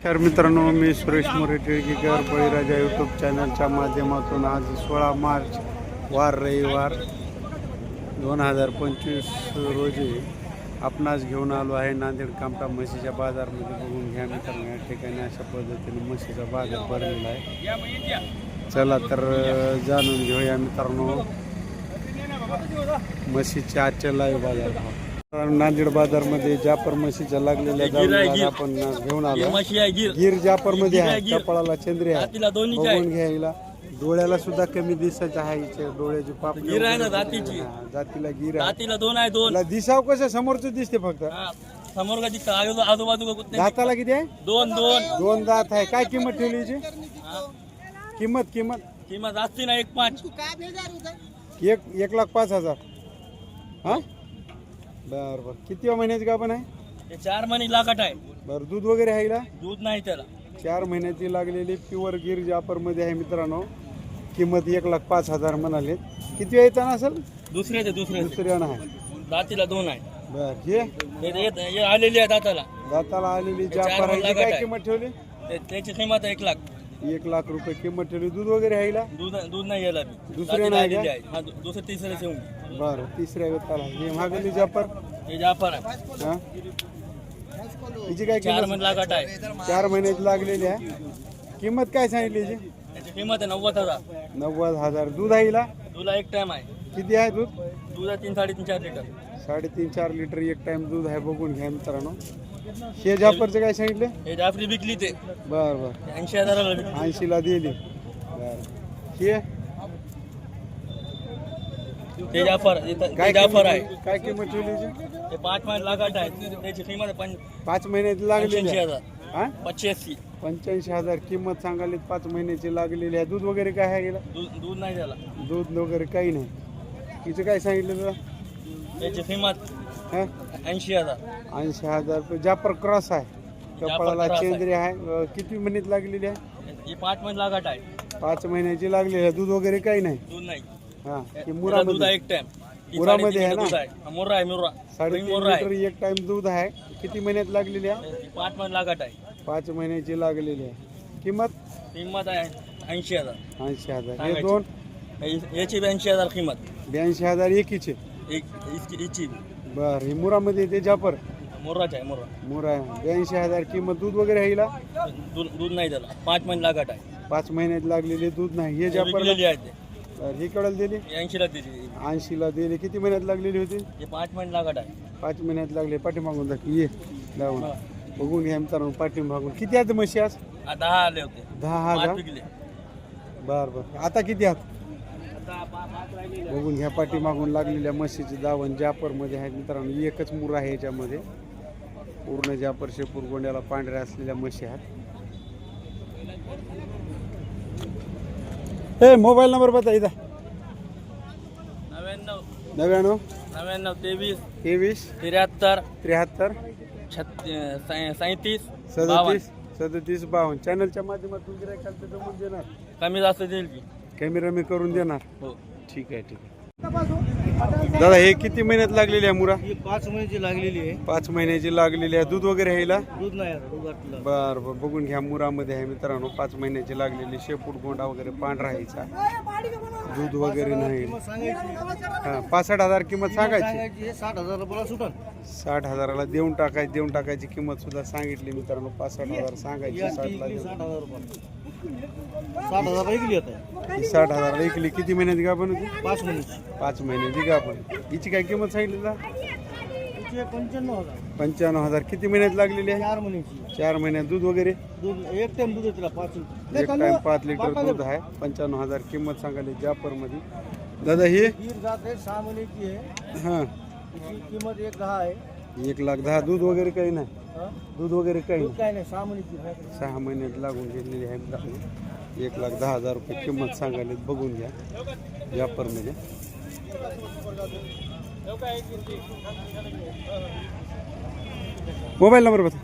तर मित्रांनो मी सुरेश मोरे टिळकीकर बळीराजा यूट्यूब चॅनलच्या माध्यमातून आज सोळा मार्च वार रविवार दोन हजार पंचवीस रोजी आपणास घेऊन आलो आहे नांदेड कामटा म्हशीच्या बाजारमध्ये. बघून घ्या मित्रांनो या ठिकाणी अशा पद्धतीने म्हशीचा बाजार भरलेला आहे. चला तर जाणून घेऊया मित्रांनो म्हशीच्या आजच्या लाईव्ह बाजार भाव नांदेड बाजारमध्ये जापर म्हशीच्या लागलेल्या आपण घेऊन आलो. गिर. जापरमध्ये आहे. कपाळाला चंद्री आहे. बघून घ्यायला. डोळ्याला सुद्धा कमी दिसत आहे डोळ्याची पाप गिर आहे ना जातीची. जातीला गिर जातीला दोन आहे दोन. दिसाव कसं? समोरच दिसते फक्त. समोर का दिसतं. आजू आजूबाजू दाताला किती आहे? दोन दोन. दोन दात आहे. काय किंमत ठेवली हिची? हा, किंमत किंमत. किंमत असते ना एक पाच. एक एक लाख पाच हजार. हा? बर बर किती महिन्याची गाभण आहे? हे चार महिने लागाट आहे. बर दूध वगैरे आहे हिला दूध नाही त्याला. चार महिन्याची लागलेली प्युअर गिर जापरमध्ये आहे मित्रांनो. किंमत एक लाख पाच हजार म्हणाले. किती वेळ येताना असेल? दुसऱ्याचे दुसऱ्याचे दुसऱ्यानं आहे. जातीला दोन आहे. बर हे? हे- हे- हे आलेली आहे दाताला. दाताला आलेली चार जापर आहे लाखात काय आहे. किंमत ठेवली? ते- त्याची किंमत एक लाख. एक लाख रुपये किंमत ठेवली. दूध वगैरे आहे हिला? दूध दूध नाही यायला दुसऱ्या नाही आलेली का? आहे हा, दु- दुसरं तिसरं ठेवून बरं तिसऱ्या वेताला हे महागली जापर हे जाफर आहे. हा? हिची काय चार किंमत? महिने लागाट आहे. चार महिन्याची लागलेली आहे. किंमत काय सांगितली हिची? त्याची किंमत आहे नव्वद हजार. नव्वद हजार. दूध आहे हिला? एक टाइम आहे. किती आहे दूध? दूध आहे तीन साडेतीन चार लिटर. साडेतीन चार लिटर एक टाइम दूध आहे बघून घ्या मित्रांनो. हे जापरचं काय सांगितले? हे जाफरी विकली ते. बर बर. ऐंशी हजाराला विकली. ऐंशीला दिली. बर. हे? ते जाफर हे त- काय जाफर आहे. किंमत- काय किंमत ठेवली? ते पाच महिने लागाट आहे त्याची किंमत आहे पंच पाच महिन्याची लागलेली पंच्याऐंशी आहे हजार. हा? पंच्याऐंशी. पंच्याऐंशी हजार किंमत सांगाली पाच महिन्याची लागलेली आहे. दूध वगैरे काय आहे गेला दूध दूध नाही त्याला दूध वगैरे काही नाही. तिचं काय सांगितलं तुला? त्याची किंमत ऐंशी हज़ार. ऐंशी हज़ार रुपये जापर क्रॉस आहे. कपाळाला क्रॉस आहे. चेंद्री आहे. अं, किती महिन्यात लागलेली आहे? ही पाच महिने लागाट आहे. पाच महिन्याची लागलेली आहे. दूध वगैरे काही नाही? दूध नाही. हा. दूध मुरामध्ये? आहे एक टाइम मुरामध्ये आहे ना? मोरा आहे मोरा. साडेतीन मोरा लिटर आहे एक टाइम दूध आहे. किती महिन्यात लागलेली आहे? ही पाच महिने लागाट आहे. पाच महिन्याची लागलेली आहे. किंमत? किंमत आहे ऐंशी हज़ार. ऐंशी हज़ार. हे सांगायची. दोन? हे- याची बी ऐंशी हज़ार किंमत. ब्याऐंशी हज़ार एकीचे. एक हिची- हिची बर ही मुरामध्ये येते जापर मोराच आहे मोरा मुरा ब्याऐंशी हजार किंमत दूध वगैरे आहे हिला? दूध दूध नाही त्याला. पाच महिने लागाट आहे. पाच महिन्यात लागलेले दूध नाही. हे जापर विकलेली आहे ते. ही केवढ्याला दिली? ऐंशीला दिली. ऐंशीला दिली. किती महिन्यात लागलेली होती? हे पाच महिने लागाट आहे. पाच महिन्यात लागले. पाठीमागून दाखव ये. लावून बघून घ्या मित्रांनो पाठीमागून. किती आहेत म्हशी आज? आ, दहा आले होते. दहा पाच हजार विकले. बर बर. आता किती आहात? बघून घ्या पाठीमागून लागलेल्या म्हशीचे दावण जापरमध्ये आहे. मित्रांनो एकच मुर आहे याच्यामध्ये. पूर्ण जापर शेपूर गोंड्याला पांढऱ्या असलेल्या म्हशी आहेत. ए मोबाईल नंबर बता इथं. नव्याण्णव. नव्याण्णव? नव्याण्णव तेवीस. तेवीस? त्र्याहत्तर. त्र्याहत्तर? सैतीस. सदतीस? सदतीस बावन्न. चॅनलच्या माध्यमातून गिरायकाल तर जमून देणार. कमी जास्त देईल की. कॅमेरा मी करून देणार. हो. ठीक आहे ठीक आहे. दादा हे किती महिन्यात लागलेली आहे मुरा? ही पाच महिन्याची लागलेली आहे. पाच महिन्याची लागलेली आहे. दूध वगैरे आहे हिला? दूध नाही आता बर बर. बघून घ्या मुरामध्ये आहे मित्रांनो. पाच महिन्याची लागलेली शेपूट गोंडा वगैरे पांढरा ह्याचा दूध वगैरे नाही. हा पासष्ट हजार किंमत सांगायची. साठ हजार बोला सुटन. साठ हजाराला देऊन टाकायची देऊन टाकायची किंमत सुद्धा सांगितली मित्रांनो. पासष्ट हजार सांगायची साठला देऊन. साठ हजार रुपये साठ हजार ऐकली आता. ही साठ हजाराला इकली. किती महिन्याची का पण होती पाच महिन्याची पाच महिन्याची का पण हिची काय किंमत सांगितली तिचे पंच्याण्णव हजार. पंच्याण्णव हजार. किती महिन्यात लागलेली आहे? चार महिन्याची. चार महिन्यात दूध वगैरे? दूध एक टाइम दूध पाच एक टाइम पाच लिटर दूध आहे. पंच्याण्णव हज़ार किंमत सांगायली जापर मध्ये. दादा ही? हीर जात आहे सहा महिन्याची आहे. हा. तिची किंमत एक दहा आहे. एक लाख दहा. दूध वगैरे काही नाही? हं? दूध वगैरे काही दूध नाही? काय नाही सहा महिन्याची आहे. सहा महिन्यात लागून घेतलेली आहे मित्रांनो. एक लाख दहा हज़ार रुपये किंमत सांगायली बघून घ्या. व्यापारमध्ये मोबाईल नंबर बता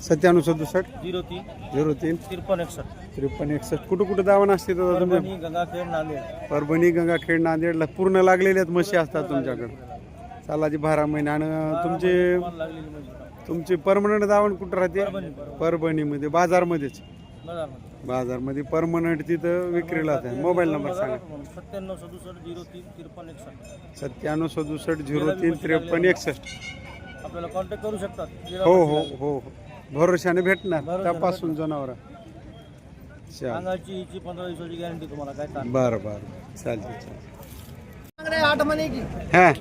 सत्त्याण्णव सदुसष्ट. झिरो तीन. झिरो तीन. त्रेपन्न एकसष्ट. त्रेपन्न एकसष्ट. कुठं कुठं दावा असते दादा तुमच्या? परभणी गंगाखेड नांदेड. परभणी गंगाखेड नांदेडला पूर्ण लागलेल्याच म्हशी असतात तुमच्याकडे. सालाची बारा महिने. आणि तुमचे लागलेली म्हणजे तुमची परमनंट दावण कुठं राहते? परभणी, परभणी. परभणीमध्ये. बाजारमध्येच. बजारमध्ये. बाजारमध्ये परमनंट तिथं विक्रीला आहे मोबाईल नंबर सांगा. सत्त्याण्णव सदुसष्ट झिरो तीन त्रेपन्न एकसष्ट. सत्त्याण्णव सदुसष्ट झिरो तीन त्रेपन्न एकसष्ट. आपल्याला कॉन्टॅक्ट करू शकतात. हो हो हो हो. भरोशाने भेटणार भरोशाने तपासून जनावर. अंगाची हिची पंधरा दिवसाची गॅरंटी तुम्हाला काय ताण? बरं बरं चालते चालते मांग रहे हैं आठ महीने की. हाँ.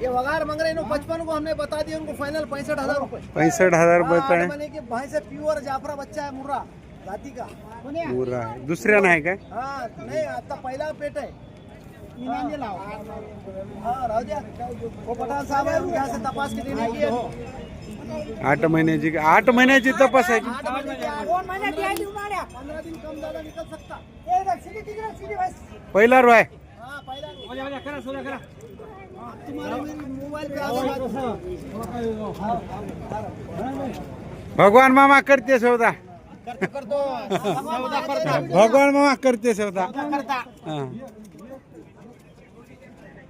ये वगार मांग रहे हैं पचपन को हमने बता दिया उनको फाइनल पैंसठ हज़ार पैंसठ हज़ार हाँ, आठ बताए महीने की भैंस है प्योर जाफरा बच्चा है मुर्रा जाती का. पुरा आहे दुसऱ्या नाही काय? हाँ नहीं आता पहला पेट है. हाँ, राहू द्या साहब तपास आठ महिन्याची आठ महिन्याची तपास आहे दिन कम निकल सकता। पहिला रो आहे पहला हाँ, तुम्हारे मेरे मोबाइल पे आ भगवान मामा करते सौदा। करता भगवान मामा करते सौदा करता। हां।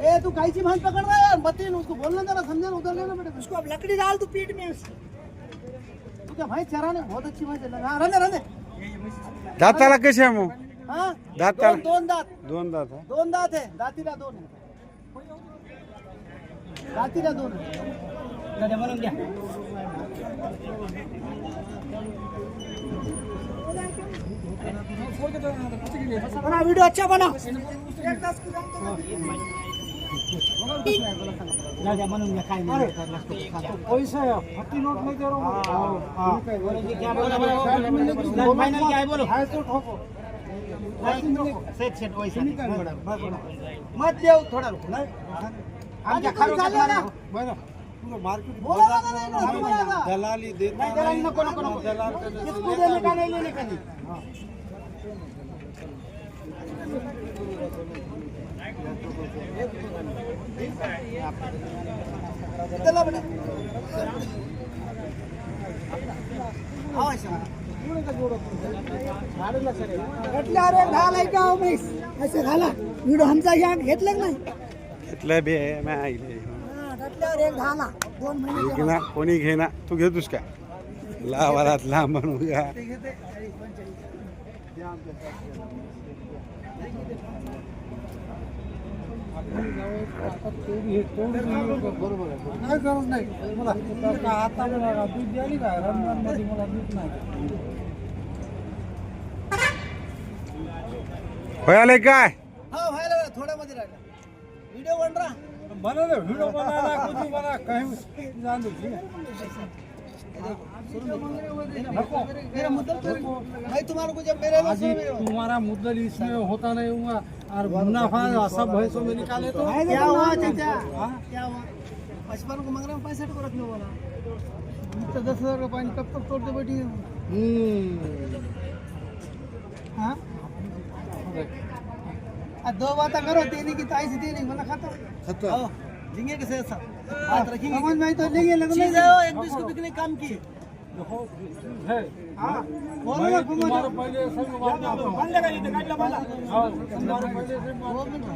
ए तू कायची भान पकड़ रहा है यार बतीन उसको बोलने देना समझा उधर लेना बेटा. उसको अब लकड़ी डाल तू पीठ में तू क्या भाई चराने बहुत अच्छी भाई चला हाँ. रहने रहने. दाताला कशा आहे मग? हाँ? दाताला. दोन दात. दोन दात आहे दोन दात है दातीला दोन है दातीला दोन है म्हणून घ्या बना वीडियो अच्छा बना बनवून घ्या काय पैसा फटी नोट नाही दे फायनल काय बोलो सेट सेट पैसा मत देऊ थोडा आमच्या खाली बोला ना नाही ना तुम्हाला दलाली देत नाही दलाली नको नको। नको किसको देने का नहीं। लेने का नहीं। चला बेटा। घेतल्या रे घालाय का हो म्हैस असे घाला व्हिडिओ आमचा या घेतलं का नाही घेतलं बे मी ऐकले हा, घातल्यावर एक घाला दोन महिने घेना कोणी घेना तू घेतोस का? लावालात लांब म्हणू का गरज नाही. मला आता मला दूध द्याली का? रमजानमध्ये मला दूध नाही. होयाले काय? रहा बना ना व्हिडिओ बनाना कुछ बना कहीं जान दो मेरा मुद्दल तो भाई तुम्हारे को जब मेरे अजी तुम्हारा मुद्दल इसमें होता नहीं हुआ और मुनाफा सब भैंसों में निकाले तो क्या हुआ चाचा क्या हुआ पचपन को मांग रहा हूँ पैंसठ को रखने वाला तो दस हजार का पानी कब तक तोड़ते बैठी है हम्म हाँ दो बातें करो तेरी की ताई से तेरी मला खाता खत्म झींगे के से सब हाथ रखेंगे समझ में आई तो लेंगे लगने चीज है वो एक बीस को बिकने काम की है हाँ बोलो मैं ना तुम्हारे घूमो पहले सब बात करता हूँ। हाँ, तुम्हारे पहले से दो मिनट